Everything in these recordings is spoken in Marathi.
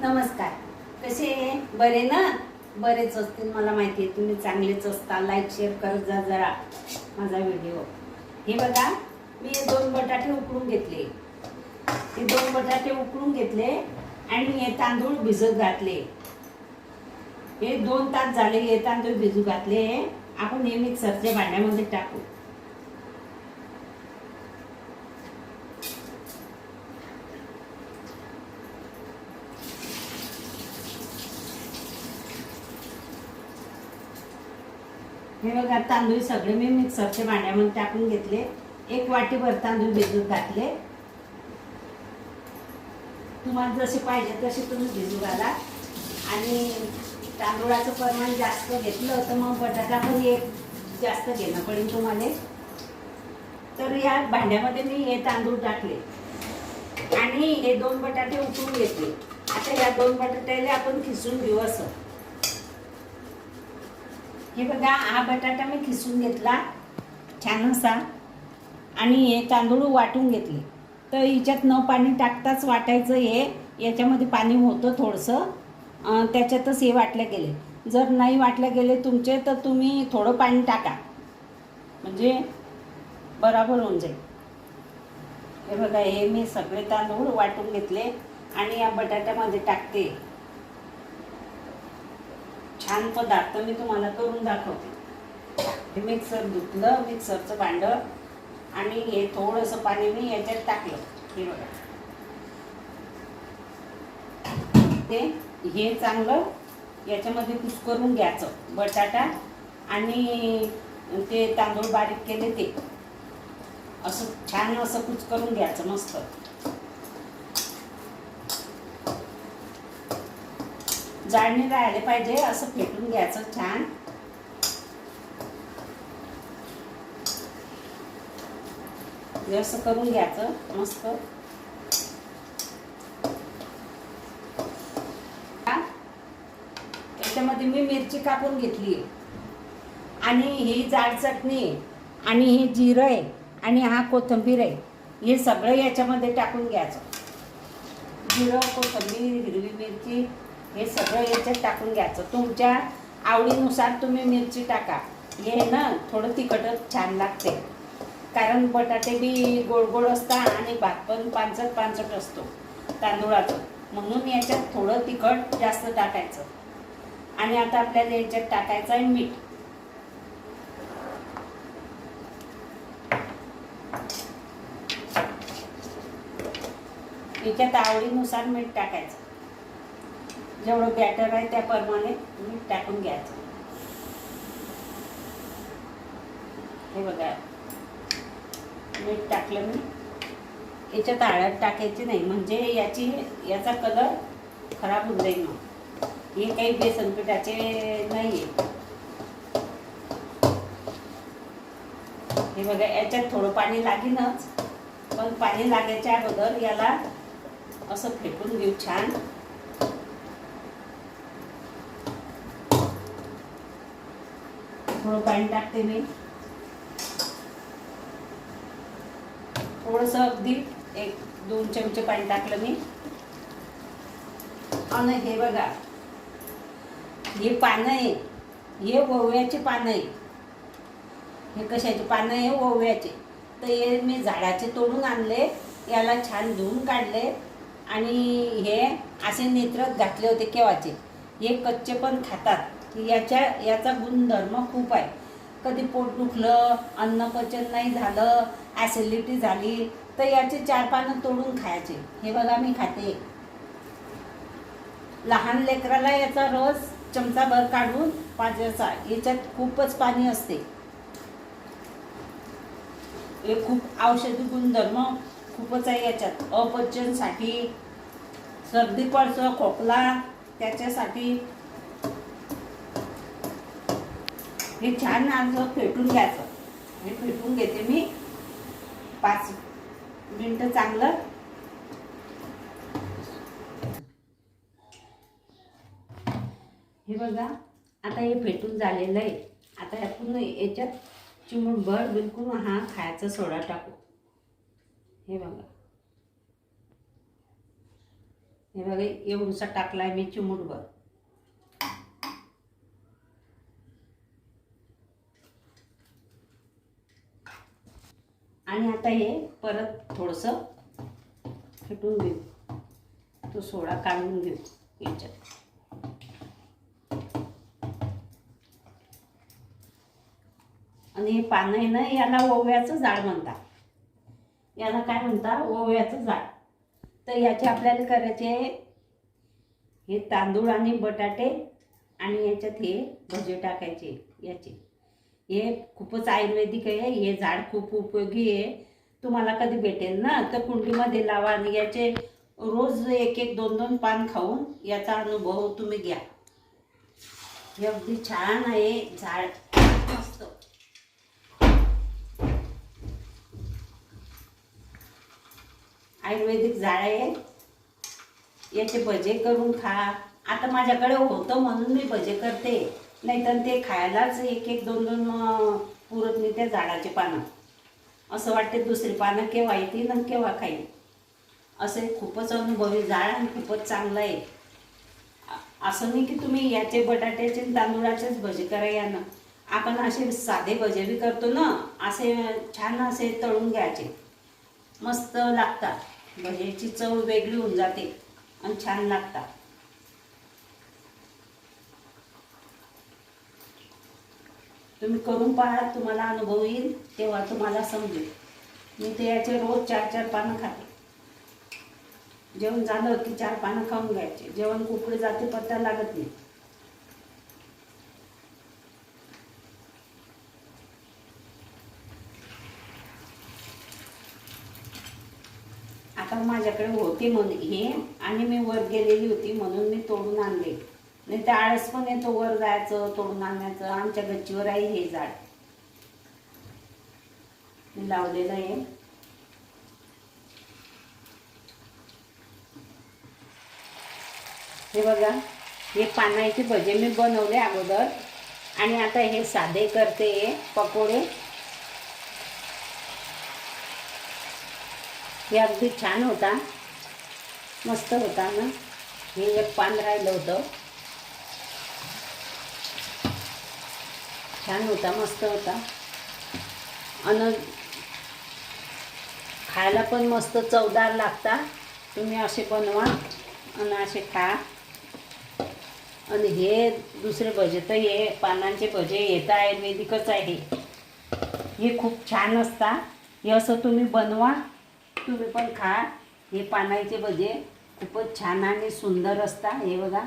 नमस्कार. कसे बरे ना? बरेच असतील मला माहिती आहे. तुम्ही चांगलेच असता. लाईक शेअर करत जा जरा. माझा व्हिडिओ हे बघा मी दोन बटाटे उकडून घेतले. हे दोन बटाटे उकळून घेतले आणि हे तांदूळ भिजत घातले. हे दोन तास झाले हे तांदूळ भिजू घातले. आपण हे मिक्सरच्या भांड्यामध्ये टाकू. हे बघा तांदूळ सगळे मी मिक्सरच्या भांड्यामध्ये टाकून घेतले. एक वाटीभर तांदूळ भिजून घातले तुम्हाला जसे पाहिजे तसे तुम्ही भिजू घाला. आणि तांदूळाचं प्रमाण जास्त घेतलं तर मग बटाटा पण एक जास्त घेणं पडेल तुम्हाला. तर या भांड्यामध्ये मी हे तांदूळ टाकले. आणि हे दोन बटाटे उकळून घेतले. आता या दोन बटाट्याला आपण खिसून घेऊ असं. हे बघा हा बटाटा मी खिसून घेतला छान असा आणि हे तांदूळ वाटून घेतले. तर हिच्यात न पाणी टाकताच वाटायचं हे. याच्यामध्ये पाणी होतं थोडंसं. त्याच्यातच हे वाटले गेले. जर नाही वाटले गेले तुमचे तर तुम्ही थोडं पाणी टाका. म्हणजे बराबर होऊन जाईल. हे बघा हे मी सगळे तांदूळ वाटून घेतले आणि या बटाट्यामध्ये टाकते. छान पदार्थ मी तुम्हाला करून दाखवते. हे मिक्सर धुतलं मिक्सरचं भांडं आणि हे थोडंसं पाणी मी याच्यात टाकलं. हे बघा. ते हे चांगलं याच्यामध्ये कुस्करून घ्यायचं बटाटा आणि ते तांदूळ बारीक केले ते. असं छान असं कुचकरून घ्यायचं मस्त. जाळणी राहिले पाहिजे असं फेटून घ्यायचं छान. असं करून घ्यायचं मस्त. त्याच्यामध्ये मी मिरची कापून घेतली. आणि ही जाड चटणी आहे आणि हे जिरं आहे आणि हा कोथिंबीर आहे हे सगळं याच्यामध्ये टाकून घ्यायचं. जिरं कोथंबीर हिरवी मिरची हे सगळं याच्यात टाकून घ्यायचं. तुमच्या आवडीनुसार तुम्ही मिरची टाका. हे ना थोडं तिखटच छान लागते. कारण बटाटे बी गोड गोड असतात आणि भात पण पांचट पांचट असतो तांदूळाचं. म्हणून याच्यात थोडं तिखट जास्त टाकायचं. आणि आता आपल्याला याच्यात टाकायचं आहे मीठ. याच्यात आवडीनुसार मीठ टाकायचं. जेवढं बॅटर आहे त्याप्रमाणे मीठ टाकून घ्यायचं. हे बघा. मीठ टाकलं मी. याच्यात हळद टाकायची नाही. म्हणजे याची याचा कलर खराब होऊन जाईल मग. हे काही बेसन पिठाचे नाही आहे हे बघा याच्यात थोडं पाणी लागेनच. पण पाणी लागायच्या अगोदर याला असं फेकून घेऊ छान. थोडं पाणी टाकते मी. थोडस अगदी एक दोन चमचे पाणी टाकलं मी. आणि हे बघा हे पानं आहे. हे ओव्याचे पानं आहे. हे कशाचे पानं आहे? ओव्याचे. तर हे मी झाडाचे तोडून आणले याला छान धुवून काढले आणि हे असे नेत्रत घातले होते केव्हाचे. हे कच्चे पण खातात. याच्या याचा गुणधर्म खूप आहे. कधी पोट दुखलं अन्न पचन नाही झालं ॲसिडिटी झाली तर याचे चार पानं तोडून खायचे. हे बघा मी खाते. लहान लेकराला याचा रस चमचाभर काढून पाजायचा याच्यात खूपच पाणी असते. हे खूप औषधी गुणधर्म खूपच आहे याच्यात. अपचनसाठी सर्दी पडसं खोकला त्याच्यासाठी हे छान असं फेटून घ्यायचं. हे फेटून घेते मी. पाच मिनटं चांगलं. हे बघा आता हे फेटून झालेलं आहे. आता आपण याच्यात चिमूटभर बिलकुल हा खायचा सोडा टाकू. हे बघा. हे बघा एवढूसा टाकलाय मी चिमूटभर आणि आता हे परत थोडंसं फिटून घेऊ. तो सोडा काढून घेऊ याच्यात. आणि हे पानं आहे ना याला ओव्याचं झाड म्हणतात. याला काय म्हणतात? ओव्याचं झाड तर याचे आपल्याला करायचे हे तांदूळ आणि बटाटे आणि याच्यात हे भजे टाकायचे याचे. हे खूपच आयुर्वेदिक आहे हे झाड खूप उपयोगी आहे. तुम्हाला कधी भेटेल ना तर कुंडीमध्ये लावा आणि याचे रोज एक एक दोन दोन पान खाऊन याचा अनुभव तुम्ही घ्या. हे अगदी छान आहे झाड. मस्त. आयुर्वेदिक झाड आहे. याचे भजे करून खा. आता माझ्याकडे होतं म्हणून मी भजे करते. नाहीतर ते खायलाच एक एक दोन दोन पुरत नाही त्या झाडाचे पानं. असं वाटते दुसरी पानं केव्हा येतील आणि केव्हा खाईल. असे खूपच अनुभवी झाड आणि खूपच चांगलं आहे. असं नाही की तुम्ही याचे बटाट्याचे तांदूळाचेच भजे करा यानं आपण असे साधे भजे बी करतो ना असे छान असे तळून घ्यायचे. मस्त लागतात. भजेची चव वेगळी होऊन जाते आणि छान लागतात. तुम्ही करून पहा तुम्हाला अनुभव येईल तेव्हा तुम्हाला समजेल. मी ते याचे रोज चार चार पानं खाते. जेवण झालं की चार पानं खाऊन घ्यायचे. जेवण कुकडे जाते पत्ता लागत नाही. आता माझ्याकडे होते म्हणून हे आणि मी वर गेलेली होती म्हणून मी तोडून आणले. नाही तर आळस पण येतो वर जायचं तोडून आणायचं आमच्या गच्चीवर आहे हे झाड. मी लावलेलं आहे. हे बघा हे पानाचे भजे मी बनवले अगोदर. आणि आता हे साधे करते पकोडे. हे अगदी छान होता. मस्त होता ना. हे एक पान राहिलं होतं. छान होता मस्त होता. आणि खायला पण मस्त चवदार लागता. तुम्ही असे बनवा आणि असे खा. आणि हे दुसरे भजे तर हे पानांचे भजे हे तर आयुर्वेदिकच आहे. हे खूप छान असतात हे असं तुम्ही बनवा तुम्ही पण खा. हे पानांचे भजे खूपच छान आणि सुंदर असता. हे बघा.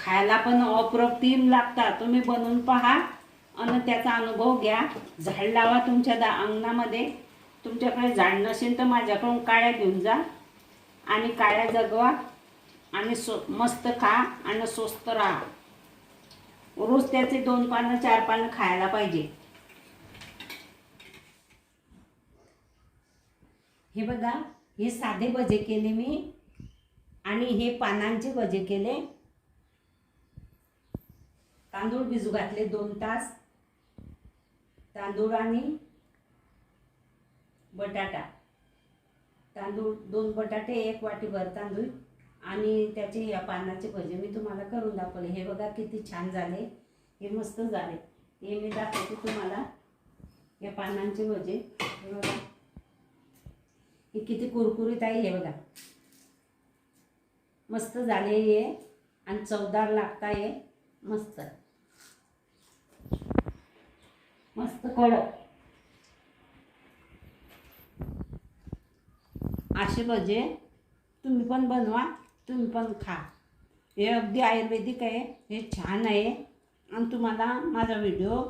खायला पण अप्रतिम लागतात. तुम्ही बनवून पहा आणि त्याचा अनुभव घ्या. झाड लावा तुमच्या दा अंगणामध्ये. तुमच्याकडे झाड नसेल तर माझ्याकडून काळ्या घेऊन जा आणि काळ्या जगवा आणि सो मस्त खा आणि स्वस्त राहा. रोज त्याचे दोन पानं चार पानं खायला पाहिजे. हे बघा हे साधे भजे केले मी आणि हे पानांचे भजे केले. तांदूळ भिजू घातले दोन तास. तांदूळ आणि बटाटा. तांदूळ दोन बटाटे एक वाटीभर तांदूळ आणि त्याचे या पानाचे भजे मी तुम्हाला करून दाखवले. हे बघा किती छान झाले. हे मस्त झाले. हे मी दाखवते तुम्हाला. या पानांचे भजे. हे बघा. हे किती कुरकुरीत आहे हे बघा. मस्त झाले हे. आणि चवदार लागता हे. मस्त. मस्त कडक. असे भजे तुम्ही पण बनवा तुम्ही पण खा. हे अगदी आयुर्वेदिक आहे हे छान आहे. आणि तुम्हाला माझा व्हिडिओ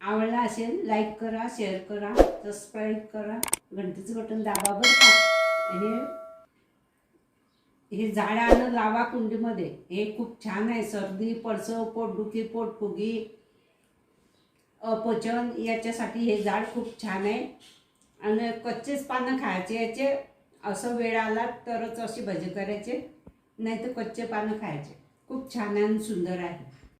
आवडला असेल लाईक करा शेअर करा सबस्क्राईब करा. घंटीचं बटन दाबा बरं का हे हे झाडानं लावा कुंडीमध्ये. हे खूप छान आहे. सर्दी पडसं पोटदुखी पोटफुगी अपचन याच्यासाठी हे झाड खूप छान आहे. आणि कच्चेच पानं खायचे. याचे असं वेळ आला तरच अशी भजी करायचे. नाही तर कच्चे पानं खायचे. खूप छान आणि सुंदर आहे.